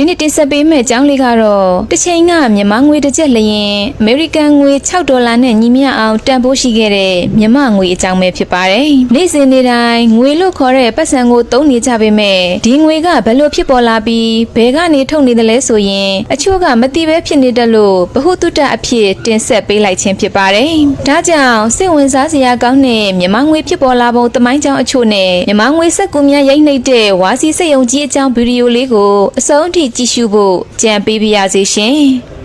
ဒီနေ့တင်ဆက်ပေးမယ့်အကြောင်းလေးကတော့တစ်ချိန်ကမြန်မာငွေတစ်ကျပ်လျင်အမေရိကန်ငွေ6ဒေါ်လာနဲ့ညီမျှအောင်တန်ဖိုးရှိခဲ့တဲ့မြန်မာငွေအကြောင်းပဲဖြစ်ပါတယ်။နေ့စဉ်နေ့တိုင်းငွေလို့ခေါ်တဲ့ပတ်စံကိုသုံးနေကြပေမဲ့ဒီငွေကဘယ်လိုဖြစ်ပေါ်လာပြီးဘယ်ကနေထုတ်နေတယ်လဲဆိုရင်အချို့ကမသိပဲဖြစ်နေတယ်လို့ဗဟုသုတအဖြစ်တင်ဆက်ပေးလိုက်ခြင်းဖြစ်ပါတယ်။ဒါကြောင့်စိတ်ဝင်စားစရာကောင်းတဲ့မြန်မာငွေဖြစ်ပေါ်လာပုံသမိုင်းကြောင်းအချို့နဲ့မြန်မာငွေစက်ကူများရိုက်နှိပ်တဲ့ဝါစီစက်ယုံကြီးအကြောင်းဗီဒီယိုလေးကိုအဆုံးထိကြည့်ရှုဖို့ကြံပေးပါရစေရှင်။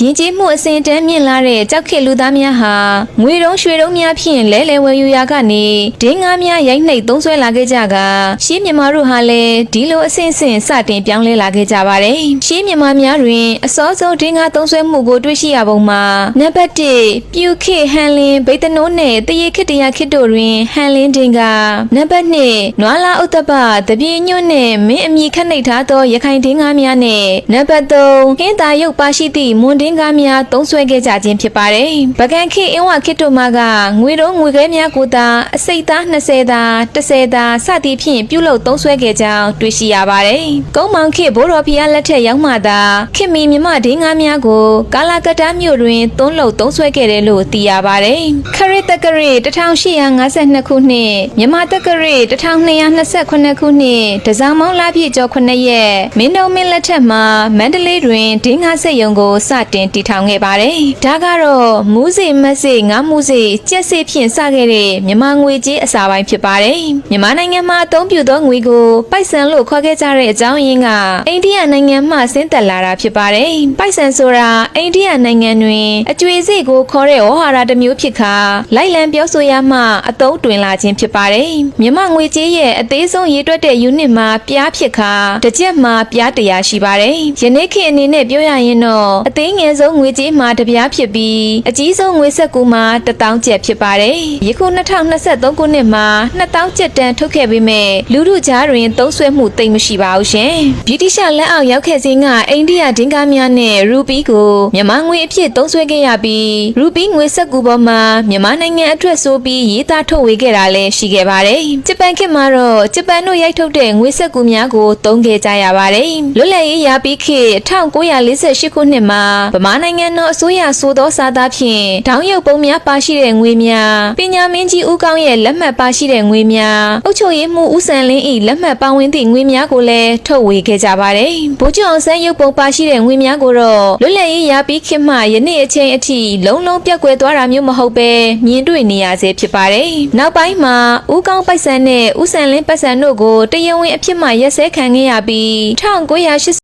ရင်းကြီးမှုအစဉ်တန်းမြင့်လာတဲ့ကြောက်ခေလူသားများဟာငွေတုံးရွှေတုံးများဖြင့်လဲလဲဝယ်ယူရာကနေဒင်းငါးများရိုက်နှိပ်သုံးဆွဲလာခဲ့ကြကရှေးမြန်မာတို့ဟာလည်းဒီလိုအစဉ်စဉ်စတင်ပြောင်းလဲလာခဲ့ကြပါတယ်။ရှေးမြန်မာများတွင်အစောဆုံးဒင်းငါးသုံးဆွဲမှုကိုတွေ့ရှိရပုံမှာနံပါတ်1ပြူခေဟန်လင်းဗိတနိုးနဲ့တရေခေတရာခေတို့တွင်ဟန်လင်းဒင်းကနံပါတ်2နွာလာဥတ္တပတပြေညွန့်နဲ့မင်းအမိခတ်နှိပ်ထားသောရခိုင်ဒင်းငါးများနဲ့နံပါတ်3ဟင်းသာရုပ်ပါရှိသည့်မွန်ဒင်းကားများသုံးဆွဲခဲ့ကြခြင်းဖြစ်ပါတယ်။ပကံခေအင်းဝခေတ်တို့မှကငွေတုံးငွေခဲများကိုသာအစိတ်သား20သား30သားစသည်ဖြင့်ပြုလုပ်သုံးဆွဲခဲ့ကြောင်းတွေ့ရှိရပါတယ်။ကုန်းမောင်ခေဘိုးတော်ဖျားလက်ထက်ရောက်မှသာခေမီမြမဒင်းငါးများကိုကာလာကတ္တားမြို့တွင်သုံးလုပ်သုံးဆွဲခဲ့တယ်လို့သိရပါတယ်။ခရစ်တက္ကရာ1852ခုနှစ်မြန်မာတက္ကရာ1228ခုနှစ်တစောင်းမောင်းလာပြည့်ကျော်9ရက်မင်းတို့မင်းလက်ထက်မှာမန္တလေးတွင်ဒင်းငါးဆက်ယုံကိုစတင်တည်ထောင်ခဲ့ပါတယ်။ဒါကတော့မူးစေမက်စေငါးမူးစေကြက်စေဖြင့်စခဲ့တဲ့မြန်မာငွေကြေးအစာပိုင်းဖြစ်ပါတယ်။မြန်မာနိုင်ငံမှာအသုံးပြုသောငွေကိုပိုက်ဆံလို့ခေါ်ခဲ့ကြတဲ့အကြောင်းရင်းကအိန္ဒိယနိုင်ငံမှဆင်းသက်လာတာဖြစ်ပါတယ်။ပိုက်ဆံဆိုတာအိန္ဒိယနိုင်ငံတွင်အကျွေစေ့ကိုခေါ်တဲ့ဝဟာရတစ်မျိုးဖြစ်ခါလိုက်လံပြောဆိုရမှအသုံးတွင်လာခြင်းဖြစ်ပါတယ်။မြန်မာငွေကြေးရဲ့အသေးဆုံးရေတွက်တဲ့ unit မှာပြားဖြစ်ခါတစ်ကြက်မှာပြား100ရှိပါတယ်။ယနေ့ခေတ်အနေနဲ့ပြောရရင်တော့အသေးငယ်ဆုံးငွေကြေးမှာတစ်ပြားဖြစ်ပြီးအကြီးဆုံးငွေဆက်ကူမှာ1000ကျပ်ဖြစ်ပါတယ်။ယခု2023ခုနှစ်မှာ2000ကျပ်တန်ထုတ်ခဲ့ပေမဲ့လူထုကြားတွင်သုံးဆွဲမှုသိမ့်မရှိပါဘူးရှင်။ဗြိတိရှလက်အောက်ရောက်ခဲ့စဉ်ကအိန္ဒိယဒင်္ဂါများနဲ့ရူပီကိုမြန်မာငွေအဖြစ်သုံးဆွဲခဲ့ရပြီးရူပီငွေဆက်ကူပေါ်မှာမြန်မာနိုင်ငံအတွက်ဆိုပြီးရေးသားထုတ်ဝေခဲ့တာလည်းရှိခဲ့ပါတယ်။ဂျပန်ခေတ်မှာတော့ဂျပန်တို့ရိုက်ထုတ်တဲ့ငွေဆက်ကူများကိုသုံးခဲ့ကြရပါတယ်။လွတ်လပ်ရေးရပြီးခေတ်1948ခုနှစ်မှာဗမာနိုင်ငံတော်အစိုးရဆိုသောစာသားဖြင့်တောင်းရုပ်ပုံများပါရှိတဲ့ငွေများပညာမင်းကြီးဦးကောင်းရဲ့လက်မှတ်ပါရှိတဲ့ငွေများအုပ်ချုပ်ရေးမှူးဦးစံလင်း၏လက်မှတ်ပါဝင်သည့်ငွေများကိုလည်းထုတ်ဝေခဲ့ကြပါတယ်။ဗိုလ်ချုပ်အောင်ဆန်းရုပ်ပုံပါရှိတဲ့ငွေများကိုတော့လွတ်လပ်ရေးရပြီးခေတ်မှယနေ့အချိန်အထိလုံးလုံးပြတ်ကွယ်သွားတာမျိုးမဟုတ်ပဲမြင်တွေ့နေရဆဲဖြစ်ပါတယ်။နောက်ပိုင်းမှာဦးကောင်းပိုက်ဆံနဲ့ဦးစံလင်းပတ်စံတို့ကိုတရားဝင်အဖြစ်မှရက်စဲခံခဲ့ရပြီး1980